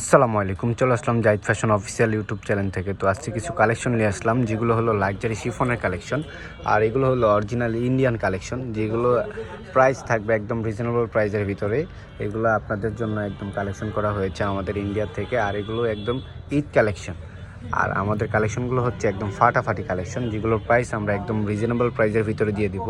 আসসালামু আলাইকুম, চলে আসলাম Zahid fashion official YouTube channel থেকে। তো আজকে কিছু কালেকশন নিয়ে আসলাম, যেগুলো হলো লাক্সারি শিফনের কালেকশন আর এগুলো হলো অরিজিনাল ইন্ডিয়ান কালেকশন যেগুলো প্রাইস থাকবে একদম রিজনেবল প্রাইসের ভিতরে। এগুলো আপনাদের জন্য একদম কালেকশন করা হয়েছে আমাদের ইন্ডিয়া থেকে আর এগুলো একদম ঈদ কালেকশন আর আমাদের কালেকশনগুলো হচ্ছে একদম ফাটাফাটি কালেকশন যেগুলোর প্রাইস আমরা একদম রিজনেবল প্রাইসের ভিতরে দিয়ে দিব।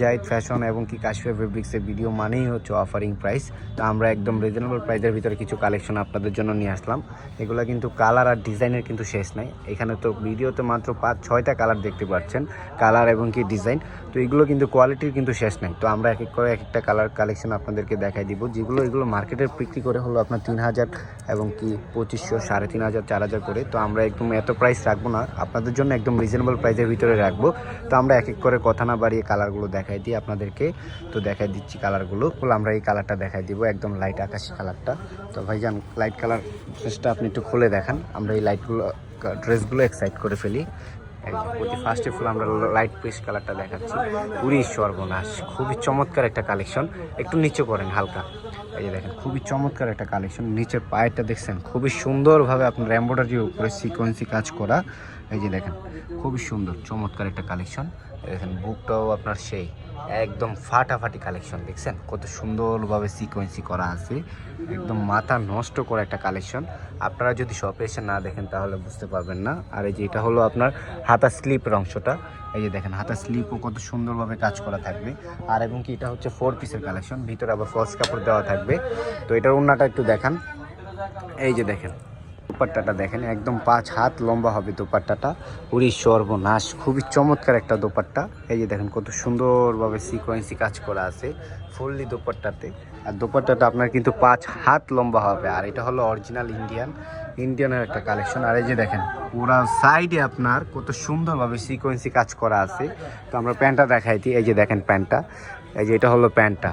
জাহিদ ফ্যাশন এবং কি কাশ্মীর ফেব্রিক্সের ভিডিও মানেই হচ্ছে অফারিং প্রাইস তো আমরা একদম রিজনেবল প্রাইসের ভিতরে কিছু কালেকশন আপনাদের জন্য নিয়ে আসলাম। এগুলো কিন্তু কালার আর ডিজাইনের কিন্তু শেষ নাই। এখানে তো ভিডিওতে মাত্র পাঁচ, ছয়টা কালার দেখতে পাচ্ছেন কালার এবং কি ডিজাইন তো এগুলো কিন্তু কোয়ালিটির কিন্তু শেষ নাই। তো আমরা এক এক করে এক একটা কালার কালেকশন আপনাদেরকে দেখাই দিব। যেগুলো এগুলো মার্কেটের বিক্রি করে হলো আপনার তিন হাজার এবং কি পঁচিশশো, সাড়ে তিন হাজার, চার হাজার করে। তো আমরা একদম এত প্রাইস রাখব না। আপনাদের জন্য একদম রিজনেবল প্রাইসের ভিতরে রাখব। তো আমরা এক এক করে কথা না বাড়িয়ে কালারগুলো দেখাই দিই আপনাদেরকে। তো দেখাই দিচ্ছি কালারগুলো। আমরা এই কালারটা দেখাই দিব, একদম লাইট আকাশি কালারটা। তো ভাইজান লাইট কালার ড্রেসটা আপনি একটু খুলে দেখান। আমরা এই লাইটগুলো ড্রেসগুলো এক্সাইট করে ফেলি। প্রতি ফার্স্টে ফুল আমরা লাইট পেস্ট কালারটা দেখাচ্ছি। পুরী সর্বনাশ, খুবই চমৎকার একটা কালেকশন একটু নিচে করেন হালকা। এই যে দেখেন, খুবই চমৎকার একটা কালেকশন নিচের পায়েরটা দেখছেন, খুবই সুন্দরভাবে আপনার এম্ব্রয়ডারির উপরে সিকোয়েন্সি কাজ করা। এই যে দেখেন, খুবই সুন্দর, চমৎকার একটা কালেকশন দেখেন, বুকটাও আপনার সেই একদম ফাটাফাটি কালেকশন দেখছেন? কত সুন্দরভাবে সিকোয়েন্সি করা আছে। একদম মাথা নষ্ট করা একটা কালেকশন আপনারা যদি শপে এসে না দেখেন, তাহলে বুঝতে পারবেন না। আর এই যে এটা হলো আপনার হাতা স্লিপের অংশটা। এই যে দেখেন, হাতা স্লিপও কত সুন্দরভাবে কাজ করা থাকবে। আর এবং কি, এটা হচ্ছে ফোর পিসের কালেকশন ভিতরে আবার ফলস কাপড় দেওয়া থাকবে। তো এটার উন্নাটা একটু দেখান। এই যে দেখেন দোপাট্টাটা দেখেন, একদম পাঁচ হাত লম্বা হবে দোপাট্টাটা। পুরী সর্বনাশ, খুবই চমৎকার একটা দোপাট্টা। এই যে দেখেন কত সুন্দরভাবে সিকোয়েন্সি কাজ করা আছে ফুললি দোপাট্টাতে। আর দোপাট্টাটা আপনার কিন্তু পাঁচ হাত লম্বা হবে, আর এটা হলো অরিজিনাল ইন্ডিয়ান ইন্ডিয়ানের একটা কালেকশন আর এই যে দেখেন, পুরা সাইডে আপনার কত সুন্দরভাবে সিকোয়েন্সি কাজ করা আছে। তো আমরা প্যান্টটা দেখাই দিই, এই যে দেখেন প্যান্টটা, এই যে এটা হলো প্যান্টটা।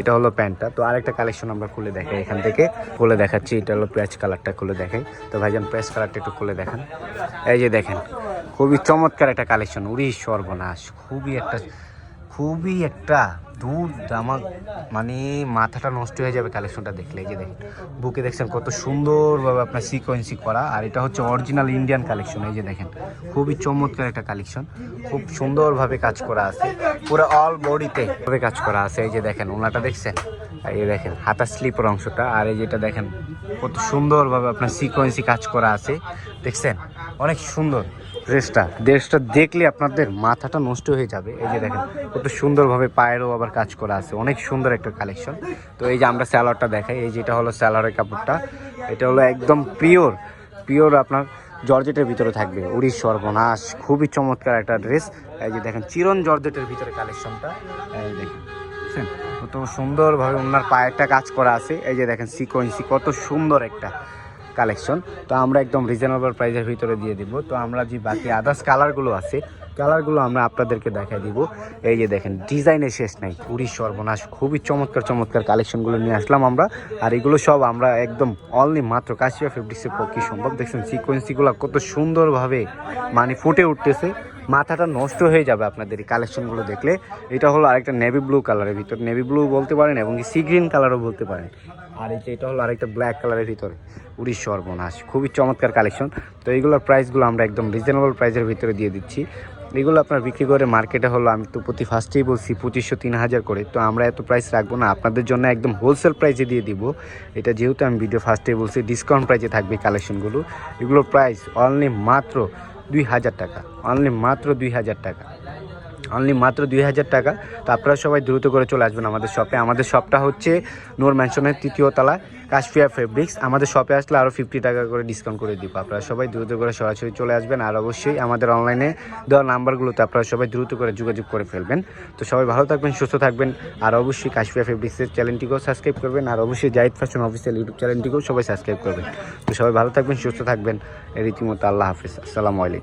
এটা হলো প্যান্টটা। তো আরেকটা কালেকশন আমরা খুলে দেখাই এখান থেকে। খুলে দেখাচ্ছি, এটা হলো প্যাচ কালারটা খুলে দেখাই। তো ভাইজান প্যাচ কালারটা একটু খুলে দেখান। এই যে দেখেন, খুবই চমৎকার একটা কালেকশন উড়ি সর্বনাশ, খুবই একটা খুবই একটা দূর দামাক মানে মাথাটা নষ্ট হয়ে যাবে কালেকশনটা দেখলে। যে দেখেন, বুকে দেখছেন কত সুন্দরভাবে আপনার সিকোয়েন্সি করা। আর এটা হচ্ছে অরিজিনাল ইন্ডিয়ান কালেকশন এই যে দেখেন, খুবই চমৎকার একটা কালেকশন খুব সুন্দরভাবে কাজ করা আছে, পুরো অল বডিতে ভাবে কাজ করা আছে। এই যে দেখেন, ওনাটা দেখছেন? এই দেখেন, হাতা স্লিপের অংশটা। আর এই যেটা দেখেন, কত সুন্দরভাবে আপনার সিকোয়েন্সি কাজ করা আছে। দেখছেন? অনেক সুন্দর। ড্রেসটা। ড্রেসটা দেখলে আপনাদের মাথাটা নষ্ট হয়ে যাবে। এই যে দেখেন, কত সুন্দরভাবে পায়েরও আবার কাজ করা আছে। অনেক সুন্দর একটা কালেকশন তো এই যে আমরা স্যালোয়ারটা দেখাই, এই যেটা হলো স্যালোয়ারের কাপড়টা, এটা হলো একদম পিওর পিওর আপনার জর্জেটের ভিতরে থাকবে। উড়ির সর্বনাশ, খুবই চমৎকার একটা ড্রেস এই যে দেখেন, চিরন জর্জেটের ভিতরে কালেকশনটা এই দেখেন? কত সুন্দরভাবে ওনার পায়েরটা কাজ করা আছে। এই যে দেখেন সিকোয়েন্সি কত সুন্দর একটা। কালেকশন তো আমরা একদম রিজনেবল প্রাইসের ভিতরে দিয়ে দিব। তো আমরা যে বাকি আদার্স কালারগুলো আছে কালারগুলো আমরা আপনাদেরকে দেখাই দিব। এই যে দেখেন, ডিজাইনের শেষ নাই, পুরি সর্বনাশ, খুবই চমৎকার চমৎকার কালেকশনগুলো নিয়ে আসলাম আমরা। আর এগুলো সব আমরা একদম অনলি মাত্র কাশিয়া ফেব্রিক্সের পক্ষে সম্ভব। দেখছেন সিকোয়েন্সিগুলো কত সুন্দরভাবে মানে ফুটে উঠতেছে। মাথাটা নষ্ট হয়ে যাবে আপনাদের এই কালেকশনগুলো দেখলে। এটা হলো আরেকটা নেভি ব্লু কালারের ভিতর। নেভি ব্লু বলতে পারেন এবং সি গ্রিন কালারও বলতে পারেন। আর এই যে এটা হলো আরেকটা ব্ল্যাক কালারের ভিতরে। উড়িশ সর্বনাশ। খুবই চমৎকার কালেকশন তো এইগুলোর প্রাইসগুলো আমরা একদম রিজনেবল প্রাইসের ভিতরে দিয়ে দিচ্ছি। এগুলো আপনার বিক্রি করে মার্কেটে হলো আমি তো প্রতি ফার্স্টেই বলছি পঁচিশশো, তিন হাজার করে। তো আমরা এত প্রাইস রাখব না। আপনাদের জন্য একদম হোলসেল প্রাইসে দিয়ে দিব। এটা যেহেতু আমি ভিডিও ফার্স্টেই বলছি ডিসকাউন্ট প্রাইসে থাকবে কালেকশনগুলো এগুলোর প্রাইস অনলি মাত্র দুই হাজার টাকা। অনলি মাত্র দুই হাজার টাকা। অনলি মাত্র দুই হাজার টাকা। তো আপনারা সবাই দ্রুত করে চলে আসবেন আমাদের শপে আমাদের শপটা হচ্ছে নোর ম্যানশনের তৃতীয় তলায় কাশফিয়া ফেব্রিক্স আমাদের শপে আসলে আরও ফিফটি টাকা করে ডিসকাউন্ট করে দিব। আপনারা সবাই দ্রুত করে সরাসরি চলে আসবেন। আর অবশ্যই আমাদের অনলাইনে দেওয়া নাম্বারগুলোতে আপনারা সবাই দ্রুত করে যোগাযোগ করে ফেলবেন। তো সবাই ভালো থাকবেন, সুস্থ থাকবেন। আর অবশ্যই কাশফিয়া ফেব্রিক্সের চ্যানেলটিকেও সাবস্ক্রাইব করবেন। আর অবশ্যই জাহিদ ফ্যাশন অফিসিয়াল ইউটিউব চ্যানেলটিকেও সবাই সাবস্ক্রাইব করবেন। তো সবাই ভালো থাকবেন, সুস্থ থাকবেন। রীতিমতো আল্লাহ হাফিজ। আসসালামু আলাইকুম।